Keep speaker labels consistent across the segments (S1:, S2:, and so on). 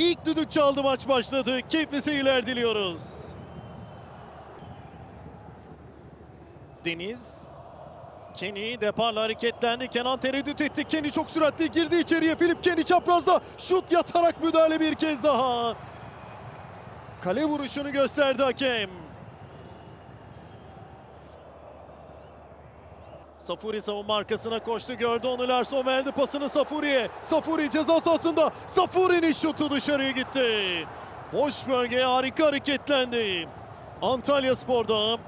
S1: İlk düdük çaldı maç başladı. Keyifli seyirler diliyoruz. Deniz. Kenny deparla hareketlendi. Kenan tereddüt etti. Kenny çok süratli girdi içeriye. Filip Kenny çaprazda. Şut yatarak müdahale bir kez daha. Kale vuruşunu gösterdi hakem. Safuri savunma arkasına koştu gördü onu Larson verdi pasını Safuri'ye. Safuri ceza sahasında Safuri'nin şutu dışarıya gitti. Boş bölgeye harika hareketlendi. Antalya Spor'da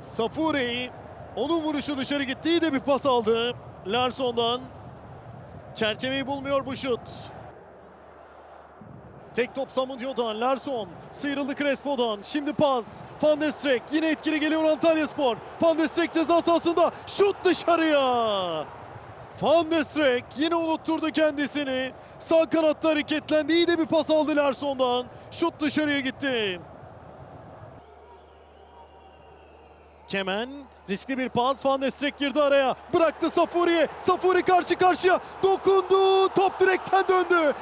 S1: Safuri onun vuruşu dışarı gitti İyi de bir pas aldı Larson'dan. Çerçeveyi bulmuyor bu şut. Tek top Samudyo'dan Larson sıyrıldı Crespo'dan şimdi pas. Van der Streek. Yine etkili geliyor Antalya Spor. Van der Streek ceza sahasında. Şut dışarıya. Van der Streek yine unutturdu kendisini. Sağ kanatta hareketlendi. İyi de bir pas aldı Larson'dan. Şut dışarıya gitti. Kemen. Riskli bir pas. Van der Streek girdi araya. Bıraktı Safuri'ye Safuri karşı karşıya. Dokundu. Top direkten döndü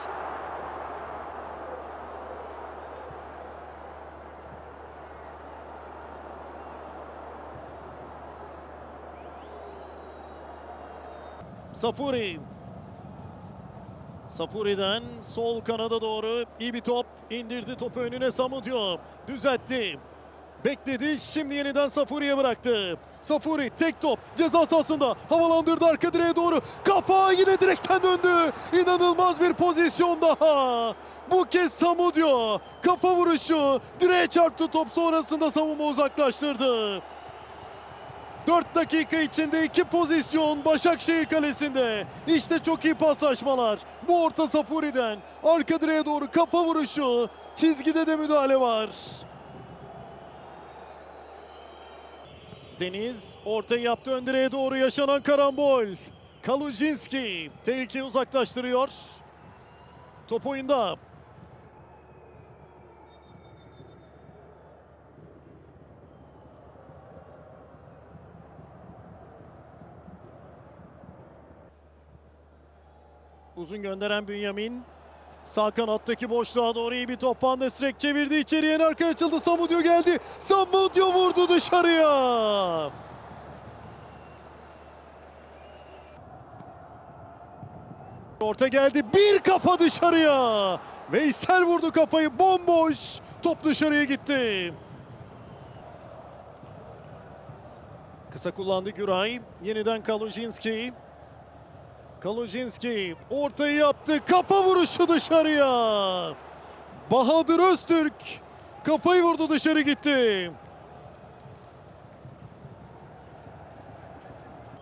S1: Safuri. Safuri'den sol kanada doğru iyi bir top indirdi topu önüne Samudyo. Düzeltti. Bekledi şimdi yeniden Safuri'ye bıraktı. Safuri tek top ceza sahasında havalandırdı arka direğe doğru. Kafa yine direkten döndü. İnanılmaz bir pozisyon daha. Bu kez Samudyo kafa vuruşu direğe çarptı top sonrasında savunma uzaklaştırdı. 4 dakika içinde iki pozisyon Başakşehir kalesinde. İşte çok iyi paslaşmalar. Bu orta Safuri'den arka direğe doğru kafa vuruşu. Çizgide de müdahale var. Deniz ortayı yaptı ön direğe doğru yaşanan karambol. Kalujinski tehlikeyi uzaklaştırıyor. Top oyunda. Uzun gönderen Bünyamin. Sağ kanattaki boşluğa doğru iyi bir top. Van de Streek çevirdi içeriye. En arkaya açıldı. Samudio geldi. Samudio vurdu dışarıya. Orta geldi. Bir kafa dışarıya. Veysel vurdu kafayı. Bomboş. Top dışarıya gitti. Kısa kullandı Güray. Yeniden Kalujinski. Kalujinski ortayı yaptı. Kafa vuruşu dışarıya. Bahadır Öztürk kafayı vurdu dışarı gitti.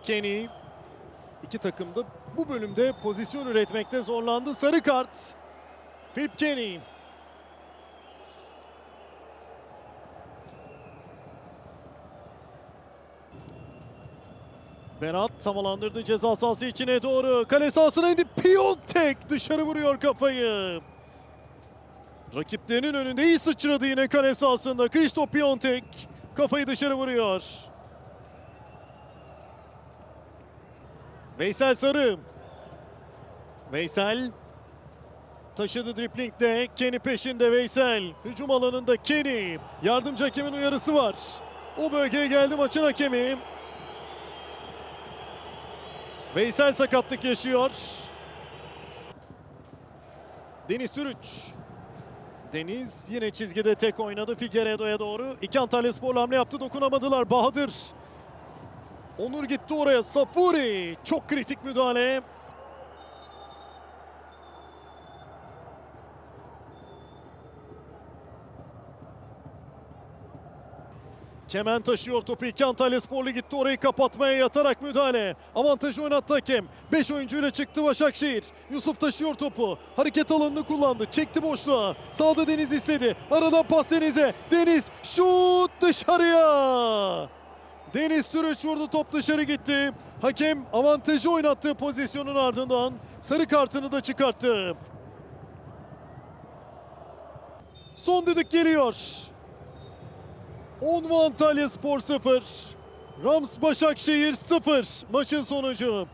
S1: Kenny iki takım da bu bölümde pozisyon üretmekte zorlandı. Sarı kart. Philip Kenny. Berat havalandırdı ceza sahası içine doğru. Kale sahasına indi. Piontek dışarı vuruyor kafayı. Rakiplerinin önünde iyi sıçradı yine kale sahasında. Kristo Piontek kafayı dışarı vuruyor. Veysel Sarı. Veysel taşıdı driplingde. Kenny peşinde Veysel. Hücum alanında Kenny. Yardımcı hakemin uyarısı var. O bölgeye geldi maçın hakemi. Veysel sakatlık yaşıyor. Deniz Türüç. Deniz yine çizgide tek oynadı Figueiredo'ya doğru. İki Antalya Spor hamle yaptı dokunamadılar. Bahadır. Onur gitti oraya. Safuri. Çok kritik müdahale. Kemen taşıyor topu. İki Antalya Sporlu gitti orayı kapatmaya yatarak müdahale. Avantajı oynattı hakem. 5 oyuncuyla çıktı Başakşehir. Yusuf taşıyor topu. Hareket alanını kullandı. Çekti boşluğa. Sağda Deniz istedi. Aradan pas Deniz'e. Deniz şut dışarıya. Deniz Türüç vurdu top dışarı gitti. Hakem avantajı oynattığı pozisyonun ardından sarı kartını da çıkarttı. Son düdük geliyor. 10 Antalya Spor 0. Rams Başakşehir 0 maçın sonucu.